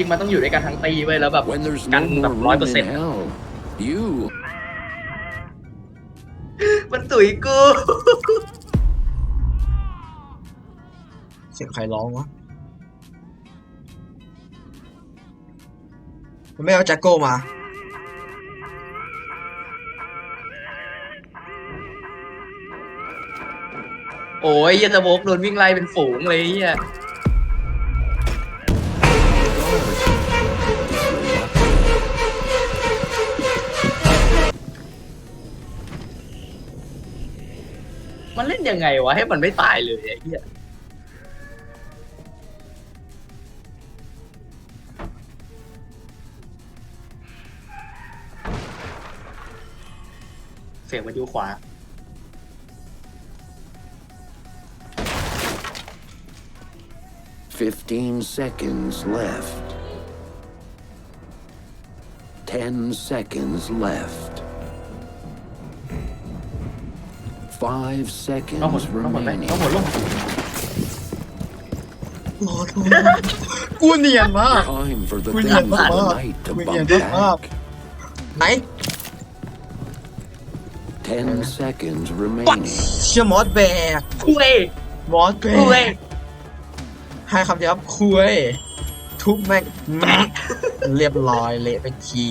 ริงมันต้องอยู่ด้วยกันทั้งตีไว้ยแล้วแบบ When there's Cắn no แบบ more room in 100% hell, you มันตุ๋ยกู เสียงใครร้องวะมันไม่เอาแจ็คโก้มา โอ้ยเหี้ยสโมกโดนวิ่งไล่เป็นฝูงเลยเฮีย มันเล่นยังไงวะให้มันไม่ตายเลยไอ้เฮียเสียงมันอยู่ขวา 15 seconds left. 10 seconds left. 5ต้องหมด seconds ต้องหมดไหม remaining. ต้องหมดลงรอโทษกูเนียนมาก Time for the We things of need that the mark. night to We bump need that mark. back. ไหน10 seconds ปัด remaining. เชื่อมอสแบกคุยมอสแบคุยกให้คำเดียวครับคุยทุบแม่งแม่งเรียบร้อยเละไปที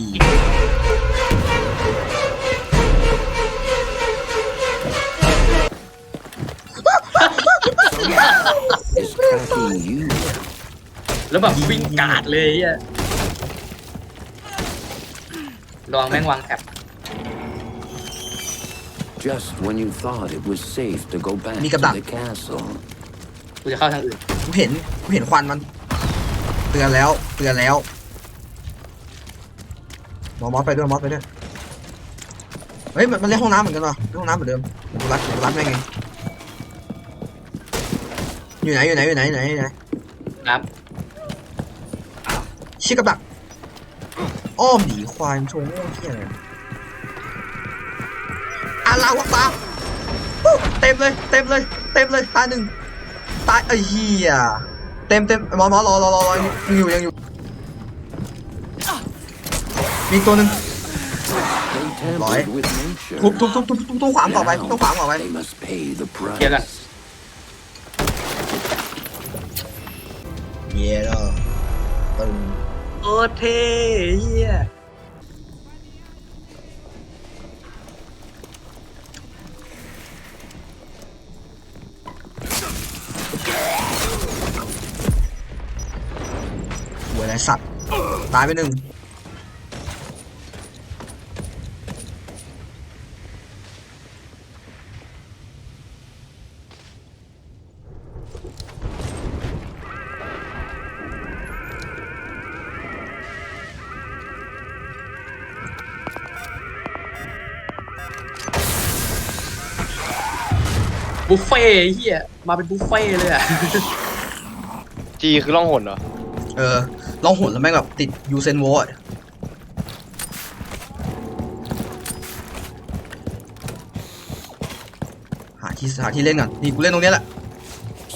แล้วแบบวิ่งกาดเลยไอะลองแม่งวางแท็บ Just when you thought it was safe to go back Đi to cầm đạn. the castle. กูจะเข้าทางอื่น กูเห็นกูเห็นควันมัน เตือนแล้วเตือนแล้วมอสมอสไปด้วยมอสไปด้วยเฮ้ยมันมันเล่นห้องน้ำเหมือนกันเหรอเล่นห้องน้ำเหมือนเดิมกูรัดกูรัดแม่งเองอยู่ไหนอยู่ไหนอยู่ไหนอยู่ไหนอยู่ไหนครับ ชิกระบัก อ้อมหนีควายมันโชว์โง่เที่ยอะไรอาลาวะปาปุ๊บเต็มเลย เต็มเลย เต็มเลยตายหนึ่งตายไอ้เหี้ยเต็มเต็มหมอหมอรอรอรอรอยังอยู่ยังอยู่ มีอีกตัวหนึ่ง They Right. tampered with nature. ทุบทุบทุบทุบทุบทุบขวางต่อไปทุบขวางต่อไป They must pay the เคลียร์กัน price. เย่แล้วตึง โอ้เทเฮียหัวยไรสัตว์ ตายไปหนึ่ง บุฟเฟ่ต์เฮียมาเป็นบุฟเฟ่ต์เลยอะ จีคือล่องหนเหรอ เออลองหนแล้วแม่งแบบติดยูเซนโวอะหาที่หาที่เล่นก่อนนี่กูเล่นตรงเนี้ยแหละ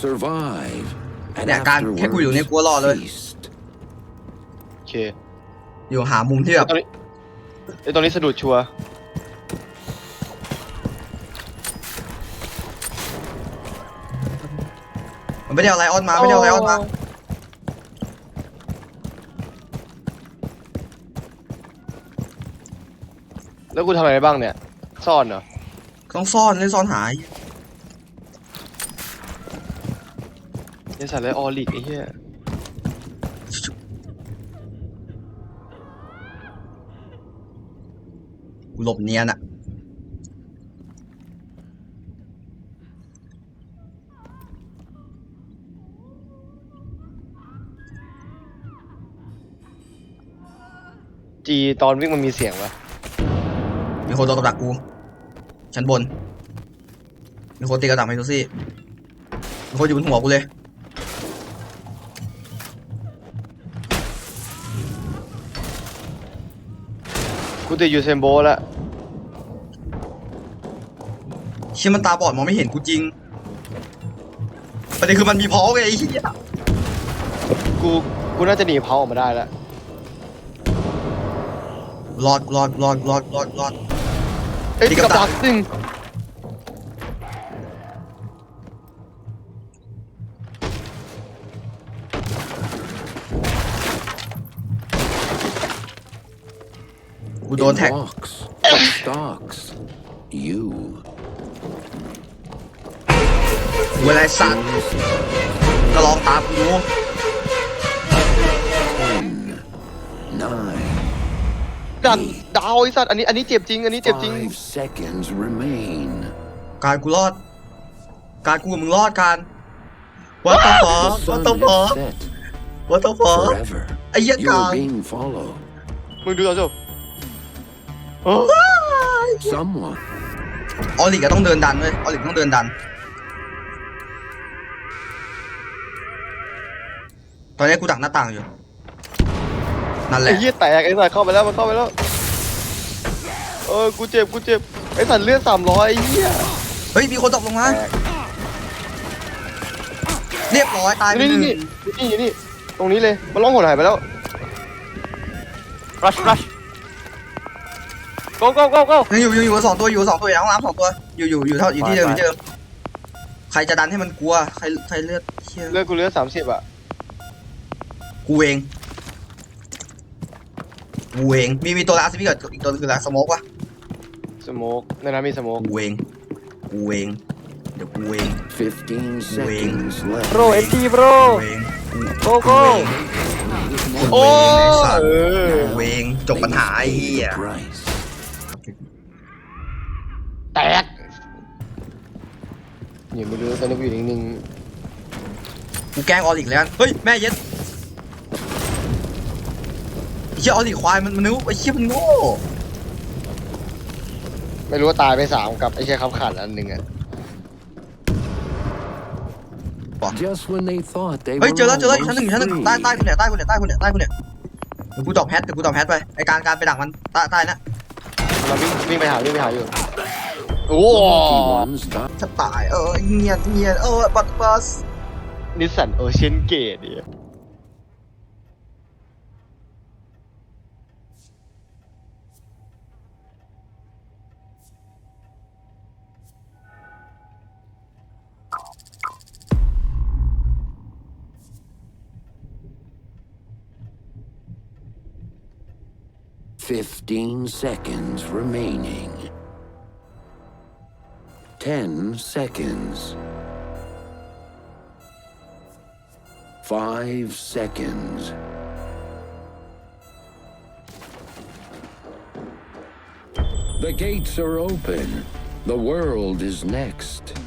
Survive. And เนี่ยการแค่กูอยู่เนี่ยกูก็รอดเลย feast. โอเคอยู่หามุมที่แบบ ตอนนี้ไอยตอนนี้สะดุดชัวร์ มันไม่ได้เอาไลออนมาไม่ได้เอาไลออนมาแล้วกูทำอะไรบ้างเนี่ย ซ่อนเหรอ ต้องซ่อนเล่นซ่อนหายังใส่ไรออลิกไอ้เหี้ยกูหลบเนียนอะ จีตอนวิ่งมันมีเสียงปะมีคนโดนกับดักกู ชั้นบน มีคนตีกระดักไมโทซี่ มีคนอยู่บนหัวกูเลย กูติดยูเซนโบแล้วเชี่ยมันตาบอดมองไม่เห็นกูจริง ประเด็นคือมันมีพอไงไอ้เหี้ยกู กูกูน่าจะหนีเผาออกมาได้แล้ว รอดรอดรอดรอดรอดรอด เอ้ยที่กักับบดัดัก กซึ่งกูโดนแท็ก It walks, it stalks. You. เวลาสัตว์ก็ลองตามกูดู Ten, nine, ดันดาวไอ้สัตว์อันนี้อันนี้เจ็บจริง อันนี้เจ็บจริง five seconds remain. การกูรอด การกูกับมึงรอดการ What the The fuck What sun the has fuck set What the fuck forever. ไอ้เหี้ย You กา are ร being followed. มึงดูตอนจบโอ้ Someone ออลิกก็ต้องเดินดันเว้ยออลิกต้องเดินดัน ตอนนี้กูดักหน้าต่างอยู่ นั่นแหไอ้ละ เหี้ยแตกไอ้สัตว์เข้าไปแล้วมันเข้าไปแล้ว เออกูเจ็บกูเจ็บไอ้สัตว์เลือดสามร้อยไอ้เหี้ยเฮ้ย มีคนตกลงมาแตกเรียบร้อยตายไปนี่หนี่นึ่งนี่นี่นี่ตรงนี้เลยมันล่องหนหายไปแล้ว rush rush go go go go ยังอยู่ยังอยู่กับสองตัวอยู่กับสองตัวอยู่ในห้องน้ำสองตัว อยู่อยู่อยู่เท่าอยู่ที่เดิมอยู่ที่เดิม ใครจะดันให้มันกลัว ใครใครเลือดเชี่ยเลือดกูเลือดสามสิบอะกูเอง กูเองมีมีตัวลาสพี่กับอีกตัวนึงคือลาสโมกวะสโมกในนั้นมีสโมกกูเองกูเองเดี๋ยวกูเอง15 Wing. seconds left. bro empty bro กูเอง go go กูเองไอ้สัตเอว์อกูเองจบปัญหาไอ้เหี้ย The price. แตกอย่าไม่รู้ตอนนี้กูอยู่นิ่งกูแกล้งออลิกแล้วกันเฮ้ยแม่เย็ดไอ้ เหี้ยออลิกควายมันมันนึกว่าไอ้เหี้ยมันโง่ๆไม่รู้ว่าตายไปสามกับไอ้เชี่ยขับขันอันหนึ่งอะ Just when they thought they เฮ้ย were เจอแล้วเจอแล้วอยู่ชั้นหนึ่งอยู่ชั้นหนึ่ง almost ใต้ free. ใต้กูเนี่ยใต้กูเนี่ยใต้กูเนี่ยใต้กูเนี่ยเดี๋ยวกูดรอปแฮทเดี๋ยวกูดรอปแฮทไปไอการการไปดักมันใต้ใต้นะเราวิ่งวิ่งไปหาวิ่งไปหาอยู่โอ้ The lucky ones got จะตายเออเงียบเงียบเออบัตบัสนิสสันโอเชียนเกตเนี่ย 15 seconds remaining. 10 seconds. 5 seconds. The gates are open. The world is next.